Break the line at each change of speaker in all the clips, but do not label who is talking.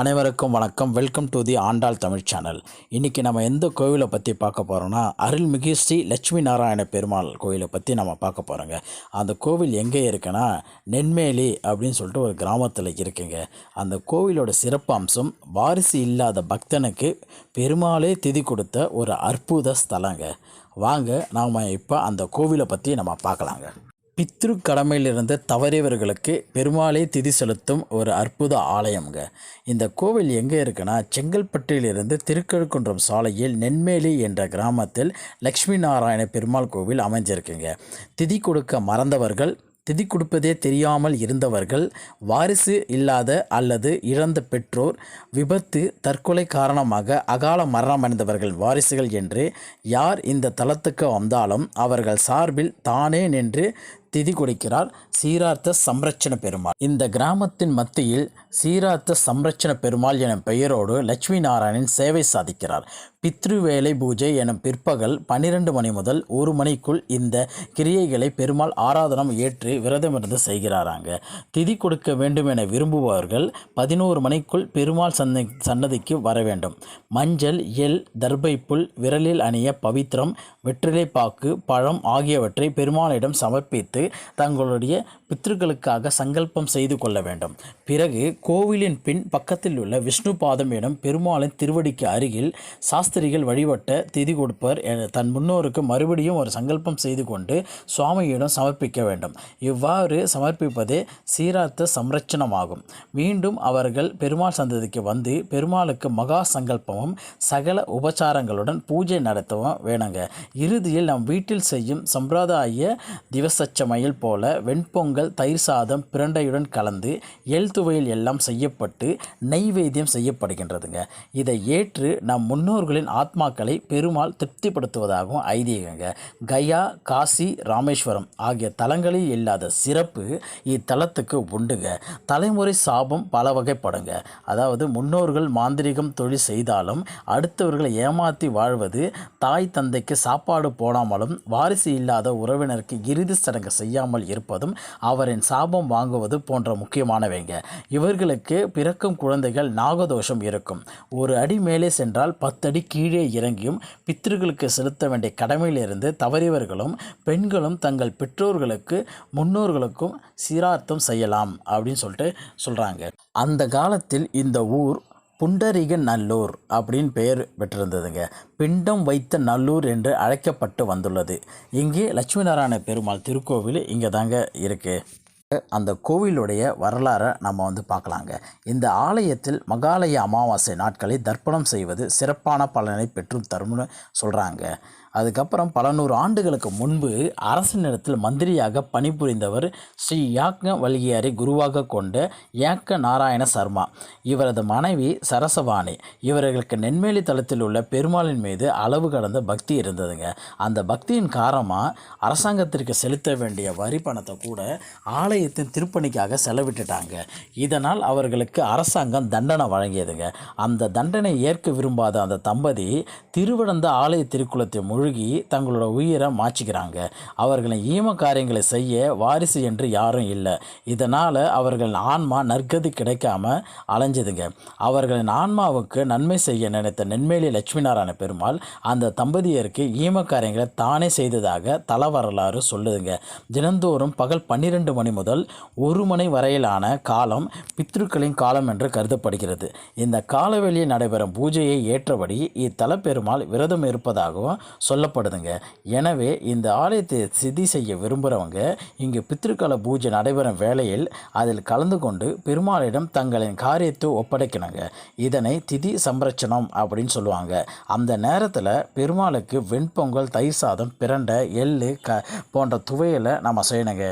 அனைவருக்கும் வணக்கம். Welcome to the Andal Tamil channel இன்றைக்கி நம்ம எந்த கோவிலை பற்றி பார்க்க போகிறோம்னா அருள்மிகு ஸ்ரீ லட்சுமி நாராயண பெருமாள் கோவிலை பற்றி நம்ம பார்க்க போகிறோங்க அந்த கோவில் எங்கே இருக்குன்னா நென்மேலி அப்படின்னு சொல்லிட்டு ஒரு கிராமத்தில் இருக்குங்க. அந்த கோவிலோட சிறப்பம்சம் வாரிசு இல்லாத பக்தனுக்கு பெருமாளே திதி கொடுத்த ஒரு அற்புத ஸ்தலங்க. வாங்க நாம் இப்போ அந்த கோவிலை பற்றி நம்ம பார்க்கலாங்க. பித்ரு கடமையிலிருந்து தவறியவர்களுக்கு பெருமாளே திதி செலுத்தும் ஒரு அற்புத ஆலயம்ங்க. இந்த கோவில் எங்கே இருக்குன்னா செங்கல்பட்டிலிருந்து திருக்கழுக்குன்றம் சாலையில் நென்மேலி என்ற கிராமத்தில் லக்ஷ்மி நாராயண பெருமாள் கோவில் அமைஞ்சிருக்குங்க. திதி கொடுக்க மறந்தவர்கள் திதி கொடுப்பதே தெரியாமல் இருந்தவர்கள் வாரிசு இல்லாத அல்லது இழந்த பெற்றோர் விபத்து தற்கொலை காரணமாக அகால மரணமடைந்தவர்கள் வாரிசுகள் என்று யார் இந்த தலத்துக்கு வந்தாலும் அவர்கள் சார்பில் தானே நின்று திதி கொடுக்கிறார் சீரார்த்த சம்ரட்சண பெருமாள். இந்த கிராமத்தின் மத்தியில் சீரார்த்த சம்ரட்சண பெருமாள் எனும் பெயரோடு லட்சுமி நாராயணன் சேவை சாதிக்கிறார். பித்ருவேலை பூஜை எனும் பிற்பகல் பன்னிரண்டு மணி முதல் ஒரு மணிக்குள் இந்த கிரியைகளை பெருமாள் ஆராதனம் ஏற்று விரதமிருந்து செய்கிறாராங்க. திதி கொடுக்க வேண்டும் என விரும்புபவர்கள் பதினோரு மணிக்குள் பெருமாள் சந்தை சன்னதிக்கு வர வேண்டும். மஞ்சள் எல் தர்பை புல் விரலில் அணிய பவித்திரம் வெற்றிலை பாக்கு பழம் ஆகியவற்றை பெருமாளிடம் சமர்ப்பித்து தங்களுடைய பித்ருக்களுக்காக சங்கல்பம் செய்து கொள்ள வேண்டும். பிறகு கோவிலின் பின் பக்கத்தில் உள்ள விஷ்ணு பாதம் எனும் பெருமாளின் திருவடிக்கு அருகில் சாஸ்திரிகள் வழிபட்ட திதி கொடுப்பர் தன் முன்னோருக்கு மறுபடியும் ஒரு சங்கல்பம் செய்து கொண்டு சுவாமியிடம் சமர்ப்பிக்க வேண்டும். இவ்வாறு சமர்ப்பிப்பதே சீரார்த்த சம்ரட்சணமாகும். மீண்டும் அவர்கள் பெருமாள் சந்ததிக்கு வந்து பெருமாளுக்கு மகா சங்கல்பமும் சகல உபச்சாரங்களுடன் பூஜை நடத்தவும் வேணுங்க. இறுதியில் நம் வீட்டில் செய்யும் சம்பிரதாய சமையல் போல வெண்பொங்கல் தயிர் சாதம் பிரண்டையுடன் கலந்து எழுத்துவையில் எல்லாம் செய்யப்பட்டு நெய்வேத்தியம் செய்யப்படுகின்றதுங்க. இதை ஏற்று நம் முன்னோர்களின் ஆத்மாக்களை பெருமாள் திருப்திப்படுத்துவதாகவும் ஐதீகங்க. கயா காசி ராமேஸ்வரம் ஆகிய தலங்களில் இல்லாத சிறப்பு இத்தலத்துக்கு உண்டுங்க. தலைமுறை சாபம் பல வகைப்படுங்க. அதாவது முன்னோர்கள் மாந்திரிகம் தொழில் செய்தாலும் அடுத்தவர்களை ஏமாற்றி வாழ்வது தாய் தந்தைக்கு சாப்பாடு போடாமலும் வாரிசு இல்லாத உறவினருக்கு இறுதி சடங்கு செய்யாமல் இருப்பதும் அவரின் சாபம் வாங்குவது போன்ற முக்கியமானவைங்க. இவர்களுக்கு பிறக்கும் குழந்தைகள் நாகதோஷம் இருக்கும். ஒரு அடி மேலே சென்றால் பத்தடி கீழே இறங்கியும் பித்திருக்களுக்கு செலுத்த வேண்டிய கடமையிலிருந்து தவறியவர்களும் பெண்களும் தங்கள் பெற்றோர்களுக்கு முன்னோர்களுக்கும் சீரார்த்தம் செய்யலாம் அப்படின்னு சொல்லிட்டு சொல்கிறாங்க அந்த காலத்தில் இந்த ஊர் புண்டரிக நல்லூர் அப்படின்னு பெயர் பெற்றிருந்ததுங்க. பிண்டம் வைத்த நல்லூர் என்று அழைக்கப்பட்டு வந்துள்ளது. இங்கே லட்சுமி நாராயண பெருமாள் திருக்கோவில் இங்கே தாங்க இருக்குது அந்த கோவிலுடைய வரலாறை நம்ம வந்து பார்க்கலாங்க. இந்த ஆலயத்தில் மகாலய அமாவாசை நாட்களை தர்ப்பணம் செய்வது சிறப்பான பலனை பெற்று தரும்னு சொல்கிறாங்க அதுக்கப்புறம் பல நூறு ஆண்டுகளுக்கு முன்பு அரசனிடத்தில் மந்திரியாக பணிபுரிந்தவர் ஸ்ரீ யாக்ஞ வல்கியாரை குருவாக கொண்ட யாக்க நாராயண சர்மா. இவரது மனைவி சரசவாணி. இவர்களுக்கு நென்மேலி தளத்தில் உள்ள பெருமாளின் மீது அளவு கடந்த பக்தி இருந்ததுங்க. அந்த பக்தியின் காரணமாக அரசாங்கத்திற்கு செலுத்த வேண்டிய வரி பணத்தை கூட ஆலயத்தின் திருப்பணிக்காக செலவிட்டுட்டாங்க. இதனால் அவர்களுக்கு அரசாங்கம் தண்டனை வழங்கியதுங்க. அந்த தண்டனை ஏற்க விரும்பாத அந்த தம்பதி திருவிழந்த ஆலய திருக்குளத்தை முழு முழுகி தங்களோட உயிரை மாச்சிக்கிறாங்க அவர்களின் ஈம காரியங்களை செய்ய வாரிசு என்று யாரும் இல்லை. இதனால் அவர்கள் ஆன்மா நற்கதி கிடைக்காம அலைஞ்சதுங்க. அவர்களின் ஆன்மாவுக்கு நன்மை செய்ய நினைத்த நென்மேலி லட்சுமி நாராயண பெருமாள் அந்த தம்பதியருக்கு ஈம காரியங்களை தானே செய்ததாக தல வரலாறு சொல்லுதுங்க. தினந்தோறும் பகல் பன்னிரெண்டு மணி முதல் ஒரு மணி வரையிலான காலம் பித்ருக்களின் காலம் என்று கருதப்படுகிறது. இந்த காலவெளியில் நடைபெறும் பூஜையை ஏற்றபடி இத்தல பெருமாள் விரதம் இருப்பதாகவும் சொல்லப்படுதுங்க. எனவே இந்த ஆலயத்தை சிதி செய்ய விரும்புகிறவங்க இங்கு பித்திருக்கால பூஜை நடைபெறும் வேளையில் அதில் கலந்து கொண்டு பெருமாளிடம் தங்களின் காரியத்தை ஒப்படைக்கணுங்க. இதனை திதி சம்ரட்சணம் அப்படின்னு சொல்லுவாங்க. அந்த நேரத்தில் பெருமாளுக்கு வெண்பொங்கல் தயிர் சாதம் பிரண்டை எள்ளு க போன்ற துவையலை நம்ம செய்யணுங்க.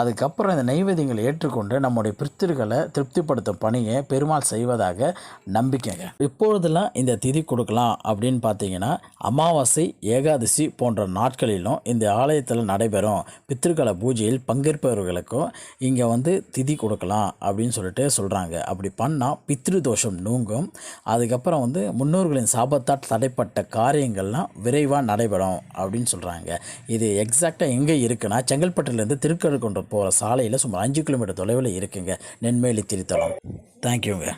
அதுக்கப்புறம் இந்த நெய்வேதியங்களை ஏற்றுக்கொண்டு நம்முடைய பித்திருக்களை திருப்திப்படுத்தும் பணியை பெருமாள் செய்வதாக நம்பிக்கைங்க. இப்பொழுதெல்லாம் இந்த திதி கொடுக்கலாம் அப்படின்னு பார்த்தீங்கன்னா அமாவாசை ஏகாதசி போன்ற நாட்களிலும் இந்த ஆலயத்தில் நடைபெறும் பித்திருக்கால பூஜையில் பங்கேற்பவர்களுக்கும் இங்கே வந்து திதி கொடுக்கலாம் அப்படின்னு சொல்லிட்டு சொல்கிறாங்க அப்படி பண்ணால் பித்ரு தோஷம் நூங்கும். அதுக்கப்புறம் வந்து முன்னோர்களின் சாபத்தால் தடைப்பட்ட காரியங்கள்லாம் விரைவாக நடைபெறும் அப்படின்னு சொல்கிறாங்க இது எக்ஸாக்டாக எங்கே இருக்குன்னா செங்கல்பட்டுலேருந்து திருக்கழுக்குன்றம் போகிற சாலையில் சுமார் அஞ்சு கிலோமீட்டர் தொலைவில் இருக்குங்க. நென்மேலி திருத்தலம். தேங்க்யூங்க